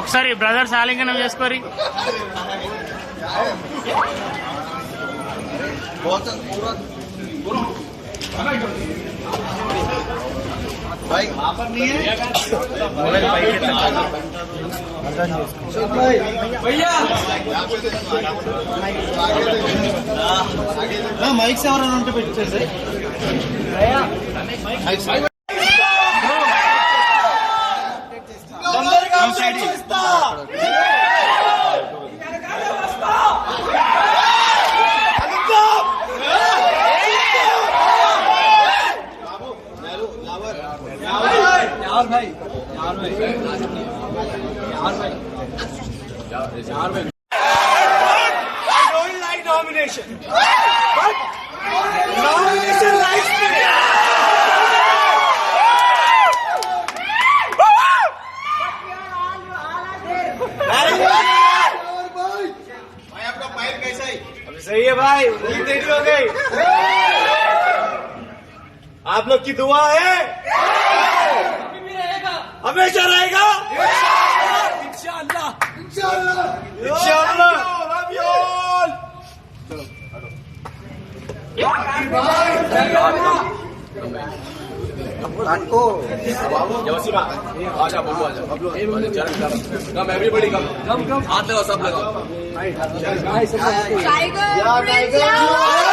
ఒకసారి బ్రదర్స్ ఆలింగనం చేసుకోరి మైక్స్ ఎవరైనా ఉంటే yeah यार भाई यार भाई यार भाई I don't like domination. की दुआ है। हमेशा रहेगा। आजा बोलो आजा कम कम कम कम हाथ सब लगाओ tiger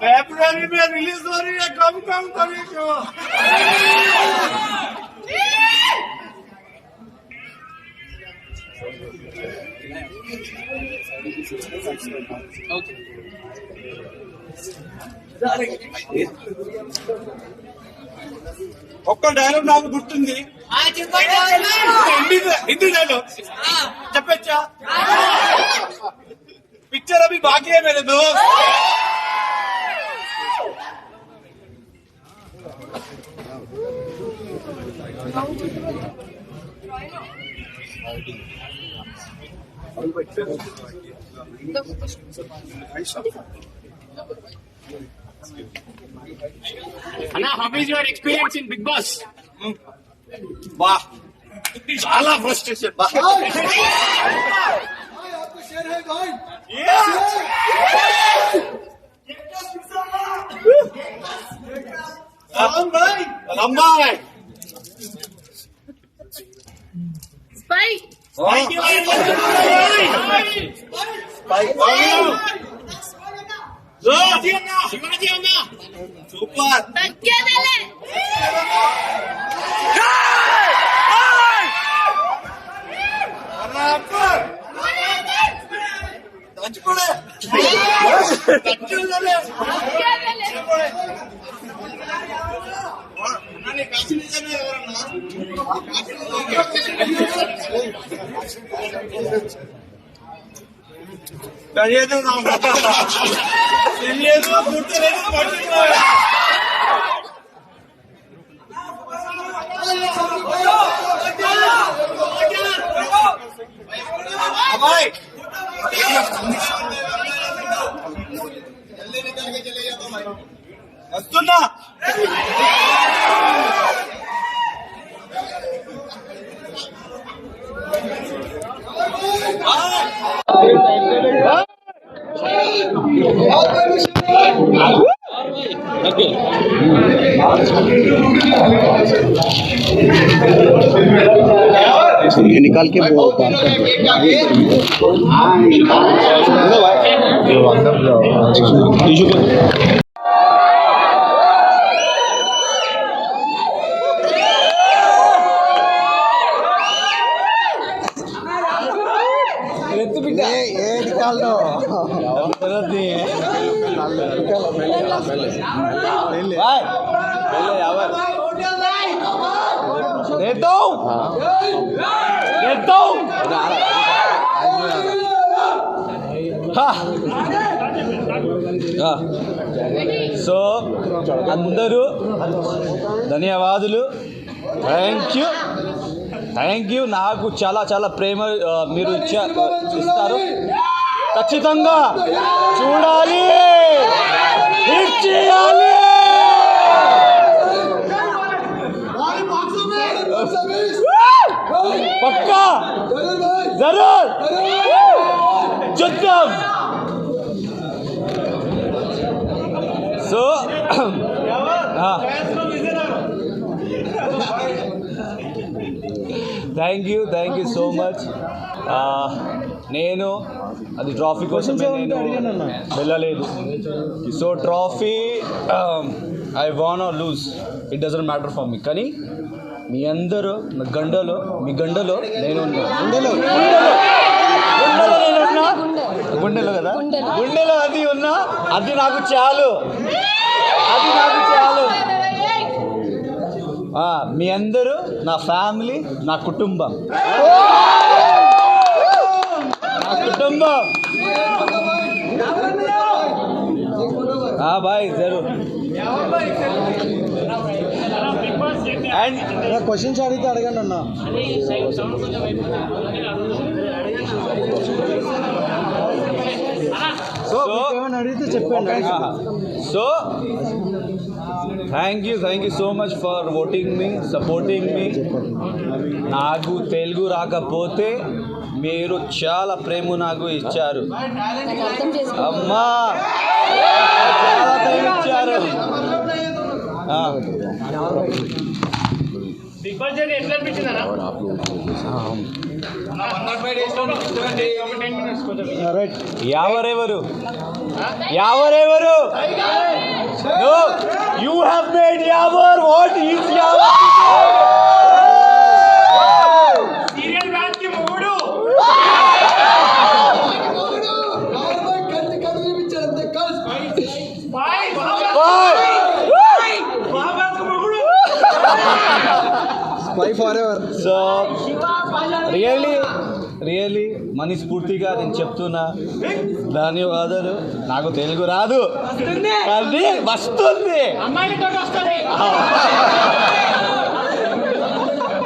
फेब्रुवरी में रिलीज हो रही है कम कम कभी क्यों ఒక్క డైలాగ్ నాకు గుర్తుంది. హిందీ డైలాగ్ చెప్పచ్చా? పిక్చర్ అవి బాకీ మేరే Anna, how is your experience in Big Boss? Hmm. Wow. చాలా ఫ్రస్ట్రేషన్ లంబాయ్ స్పై స్పై స్పై స్పై 어디였나? 얼마나 족관. 낚시잖아요, 그럼 나. 낚시는 ఎవరన్నా తెలియదు తెలియదు గుర్తులేదు పట్టుకోవాలి అమ్మాయి వస్తున్నా निकाल के वो बात कर అందరూ ధన్యవాదులు. థ్యాంక్ యూ థ్యాంక్ యూ నాకు చాలా చాలా ప్రేమ మీరు ఇచ్చా ఇస్తారు. ఖచ్చితంగా చూడాలి. చేయాలి. పక్కా. జరూర్. చూద్దాం. So thank you thank you so much నేను అది ట్రాఫీ కోసమే నేను వెళ్ళలేదు. So trophy I won or lose it doesn't matter for me కానీ మీ అందరూ నా గండలో మీ గండలో నేను ఉన్నా. గుండెలో. కదా? గుండెలో అది ఉన్నా? అది నాకు చాలు. అది నాకు మీ అందరూ నా ఫ్యామిలీ నా కుటుంబం. నా కుటుంబం. బాయ్ జరూర్ అండ్ క్వశ్చన్స్ అడిగితే అడగండి అన్న. సో ఏమైనా అడిగితే చెప్పండి. So thank you thank you so much for voting me supporting me నాకు తెలుగు రాకపోతే మీరు చాలా ప్రేమ నాకు ఇచ్చారు. అమ్మా! చాలా ప్రేమ ఇచ్చారు. బాస్ జర్నీ ఎట్లా అనిపించింది అన్న రైట్ ఎవరెవరు ఎవరెవరు you have made your what is your forever so really really మనస్ఫూర్తిగా నేను చెప్తున్నా. ధన్యవాదాలు నాకు తెలుగు రాదు. అమ్మాయిలతో వస్తుంది.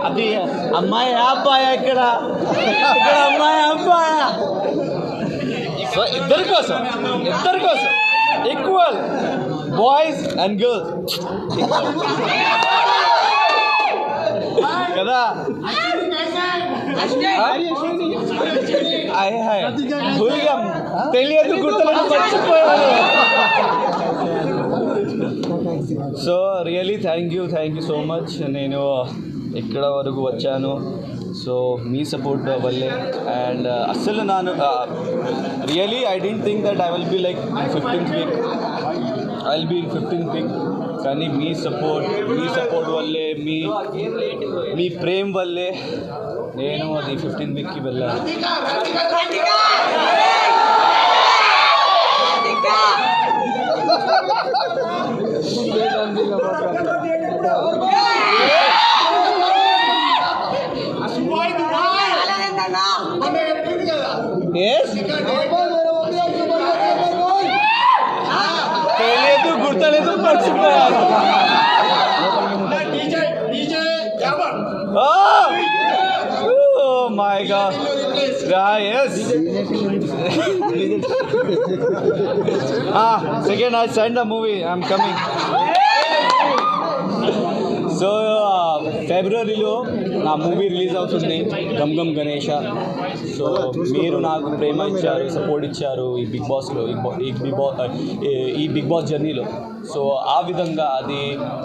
అది అమ్మాయి అబ్బాయి ఇక్కడ ఇక్కడ అమ్మాయి అబ్బాయి. సో ఇద్దరి కోసం ఇద్దరి కోసం ఈక్వల్ బాయ్స్ అండ్ గర్ల్స్ కదా? హాయ్ భూలిగా తెలియదు గుర్తులను మర్చిపోయాను so really thank you thank you so much నేను ఇక్కడ వరకు వచ్చాను. సో మీ సపోర్ట్ వల్లే. అండ్ uh, అస్సలు నాను really I don't think that I will be like fifteenth week I will be in fifteenth week కానీ మీ సపోర్ట్ మీ సపోర్ట్ వల్లే మీ మీ ప్రేమ్ వల్లే నేను అది ఫిఫ్టీన్ వీక్కి వెళ్ళాను Yes? Oh my god. Yeah, yes. ah, second I send a movie. I'm coming. So ఫిబ్రవరిలో నా మూవీ రిలీజ్ అవుతుంది. గమ్ గమ్ గణేష. సో మీరు నాకు ప్రేమ ఇచ్చారు సపోర్ట్ ఇచ్చారు ఈ బిగ్ బాస్లో ఈ ఈ బిగ్ బాస్ ఈ బిగ్ బాస్ జర్నీలో. సో ఆ విధంగా అది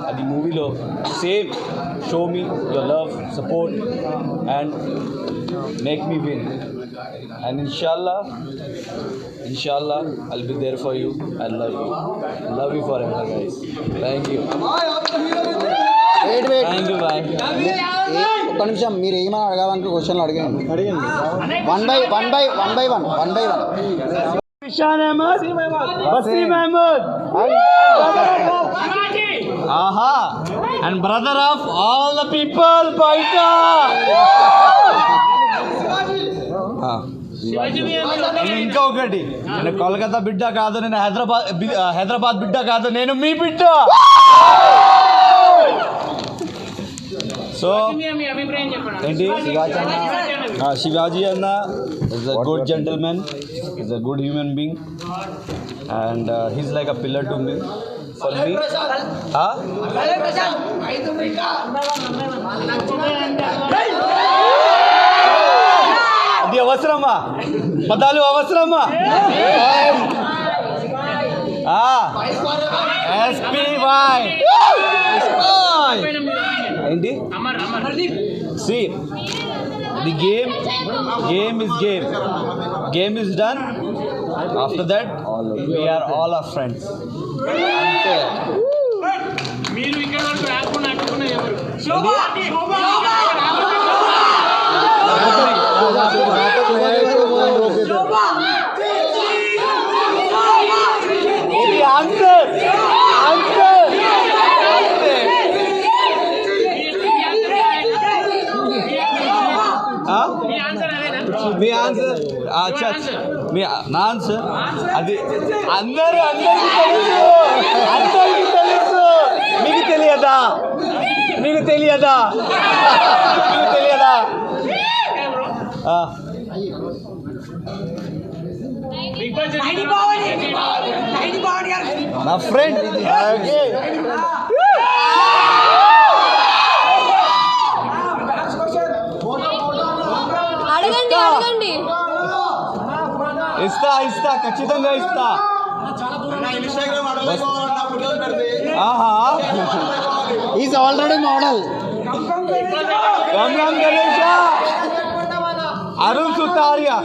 అది మూవీలో same show me your love support and make me win and ఇన్షాల్లా ఇన్షాల్లా I'll be there for you I love you love you forever guys thank you wait wait ఒక్క నిమిషం మీరు ఏమైనా అడగాలనుకో క్వశ్చన్లు అడగండి. అడగండి one by one by one by one one by one all the people Paita Ah. Shivaji మీద మీరు నేను ఇంకా ఒకటి. నేను కోల్కతా బిడ్డ కాదు నేను హైదరాబాద్ హైదరాబాద్ బిడ్డ కాదు నేను మీ బిడ్డ. సో మీ- మీ అభిప్రాయం చెప్పండి ఏంటి శివాజీ అన్నది. Uh, Shivaji Anna is a good gentleman, is a good human being, and uh, he's like a pillar to me. For me, huh? అది అవసరమా పదాలు అవసరమా ఎస్పీవై పైన మీ opinion. ఏంటి Amar Amar See, the game, game is game. Game is done. After that, we are all our friends. అంతే. మీరు ఇక్కడ వరకు రాకుండా అడ్డుకున్న ఎవరు ఇది answer. Answer. అంతే. ఆ? మీ ఆన్సర్ అదేనా మీ ఆన్సర్ అచ్చా మీ నా ఆన్సర్ అది అందరూ అందరికీ తెలుసు. అందరికీ తెలుసు. మీకు తెలియదా? మీకు తెలియదా? మీకు తెలియదా? నా ఫ్రెండ్ ఇస్తా. ఇస్తా ఖచ్చితంగా ఇస్తా. ఆహా. Is already model Ram Ram Ganesha. Arun Sutaria.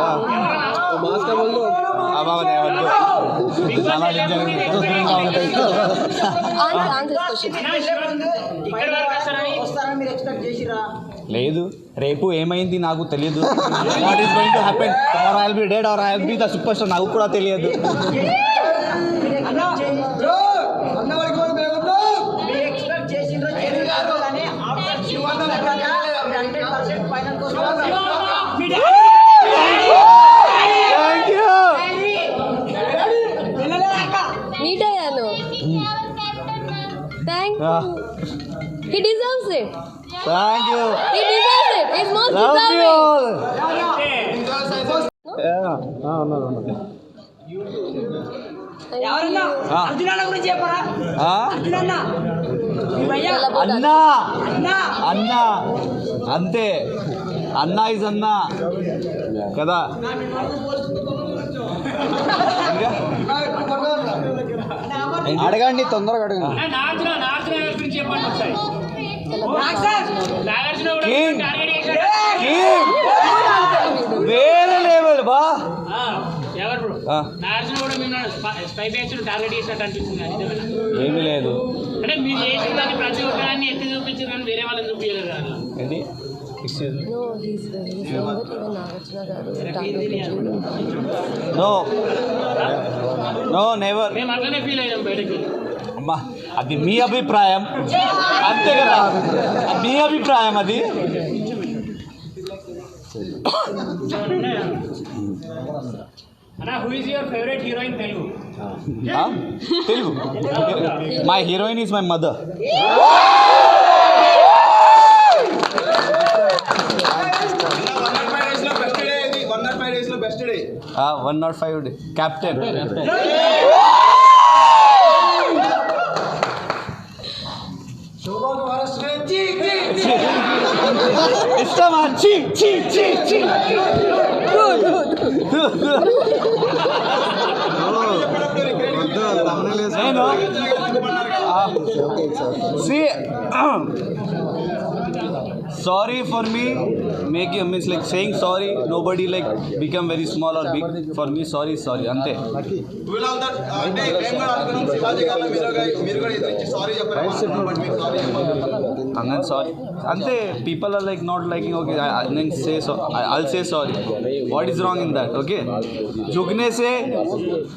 Ganesh లేదు రేపు ఏమైంది నాకు తెలియదు. What is going to happen or I be dead or I be the superstar నాకు కూడా తెలియదు. Thank Ah. He deserves it thank you he deserves it is most love you deserving అన్నా అన్నా అంతే అన్నా ఇస్ అన్నా కదా ఇంకా? అడగండి. తొందరగా అడగండి. వేరే లెవెల్ బా? ఏమీ లేదు. అంటే మీరు చేసిన దాన్ని ప్రతి ఒక్కదాన్ని ఎత్తి చూపించారు కానీ వేరే వాళ్ళని చూపించలేరు గారు టార్గెట్ నో నో నెవర్ మేము అట్లనే ఫీల్ అయ్యాం బయటకి. అమ్మా అది మీ అభిప్రాయం. అంతే కదా? మీ అభిప్రాయం అది. అన్నా who is your favourite heroine Telugu ఆ? Telugu. My heroine is my mother one not five captain ఇష్టమా చీ చీ చీ చీ నేను C sorry for me making means like saying sorry nobody like become very small or big for me sorry sorry ante అంటే మేము కూడా అనుకున్నాం శివాజీ గారు మీరు కూడా- మీరు కూడా ఎదురించి సారీ చెప్పారు బట్ మీరు sorry and then sorry ante people are like not liking okay I, I, then say so I, i'll say sorry what is wrong in that okay झुकने से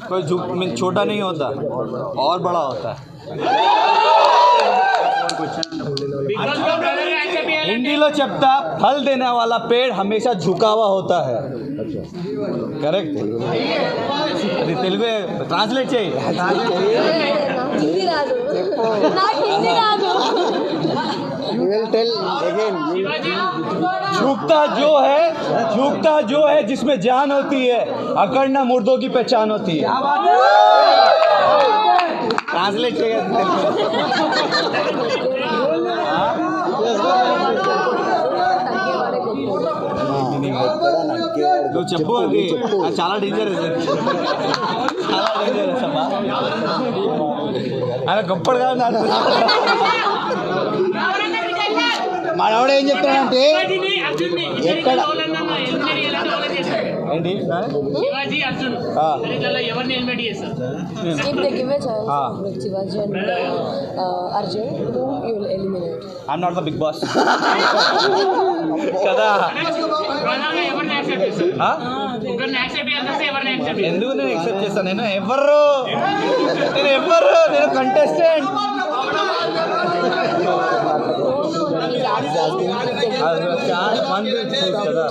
कोई झुक मीन छोटा नहीं होता और बड़ा होता है हिंदी लो फल देने वाला पेड़ हमेशा झुका हुआ होता है। करेक्ट? अरे तेलुगु ट्रांसलेट चाहिए। झुकता जो है झुकता जो है जिसमें जान होती है अकड़ना मुर्दों की पहचान होती है। ट्रांसलेट चाहिए। నువ్వు చెప్పు అది. చాలా డేంజరస్ చాలా డేంజరస్ అమ్మా. ఆయన గొప్పడు కాదు మనవాడు ఏం చెప్తాడంటే ఎక్కడ? ఎవరన్నా ఎలిమినేట్ చేయాలంటే వాళ్ళని చేస్తారు ఏంటి శివాజీ అర్జున్ ఆ. ఇద్దరిలో ఎవరిని ఎలిమినేట్ చేస్తారు If they give a chance Ah. with Shivaji and uh, uh, Arjun, whom you will eliminate? I'm not the Bigg Boss కదా ప్రధానంగా ఎవరిని యాక్సెప్ట్ చేస్తారు ఆ? ముగ్గురిని యాక్సెప్ట్ చేయాల్సి వస్తే ఎవరిని యాక్సెప్ట్ చేస్తారు ఎందుకు నేను ఎక్సెప్ట్ చేస్తాను నేను ఎవరు నేను ఎవరు నేను కంటెస్టెంట్ కదా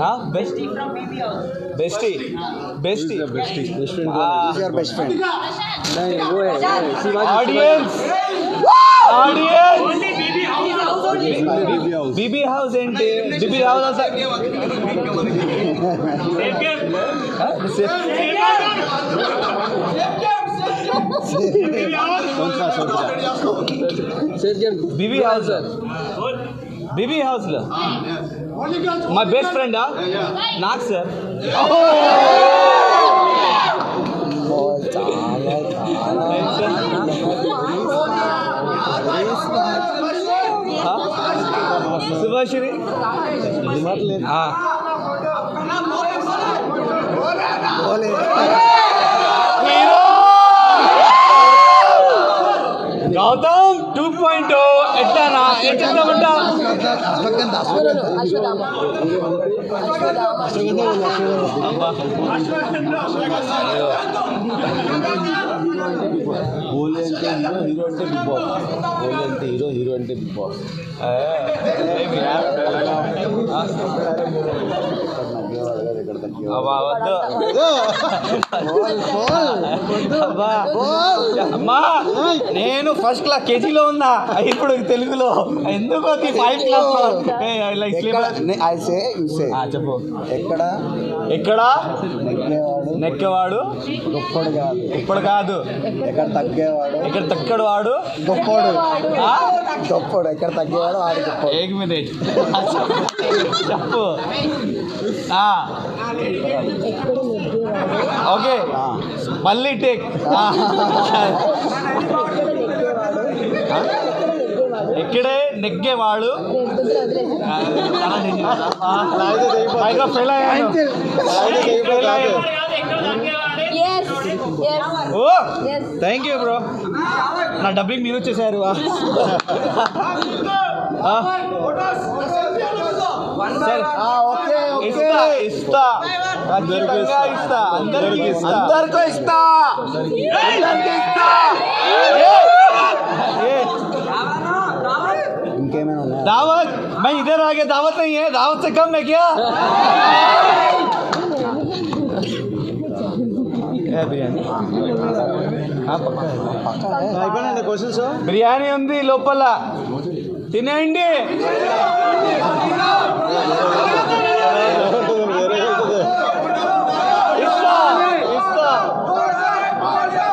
ಹಾ bestie bestie bestie bestie best friend is your best friend नहीं वो है Shivaji audience audience BB house and BB house कौन सा BB house BB house BB house BB house లో మా బెస్ట్ ఫ్రెండా నాకు సార్ సుభాషిని హీరో ఎట్లానా ఎట్లా No, no, no. Ashwadama. Ashwadama. ఓలీ అంటే హీరో హీరో అంటే బిగ్ బాస్ ఓలీ అంటే హీరో హీరో అంటే బిగ్ బాస్ ఇక్కడ తగ్గి అమ్మా నేను ఫస్ట్ క్లాస్ కేజీలో ఉన్నా. ఇప్పుడు తెలుగులో. ఎందుకు ఫైవ్ క్లాస్ చెప్పు. ఎక్కడ? ఎక్కడ? నెక్కేవాడు? గొప్పడు కాదు. ఇప్పుడు కాదు. ఎక్కడ తగ్గేవాడు? ఎక్కడ తక్కడు వాడు? గొప్పడు? గొప్పడు. ఎక్కడ తగ్గేవాడు? వాడు గొప్పడు. ఏక్ మినిట్. చెప్పు. ఓకే. మళ్ళీ టేక్. ఆ. ఎక్కడ నెగ్గేవాడు ఫెయిల్ అయ్యాను. అయ్యాను ఓ థ్యాంక్ యూ బ్రో నా డబ్బింగ్ మీరు వచ్చేసారు ఆ. ఆ. సరే. ఇస్తా ఇస్తా. ఖచ్చితంగా ఇస్తా అందరికి ఇస్తా. అందరికీ ఇస్తా. అందరికీ ఇస్తా ఏ! ఏ! ఇంకేమైనా ఉన్నాయా दावत मैं इधर आ गया दावत नहीं है दावत से कम है क्या ఏ బిర్యానీ ఆ, పక్కా. బిర్యానీ ఉంది లోపల తినేయండి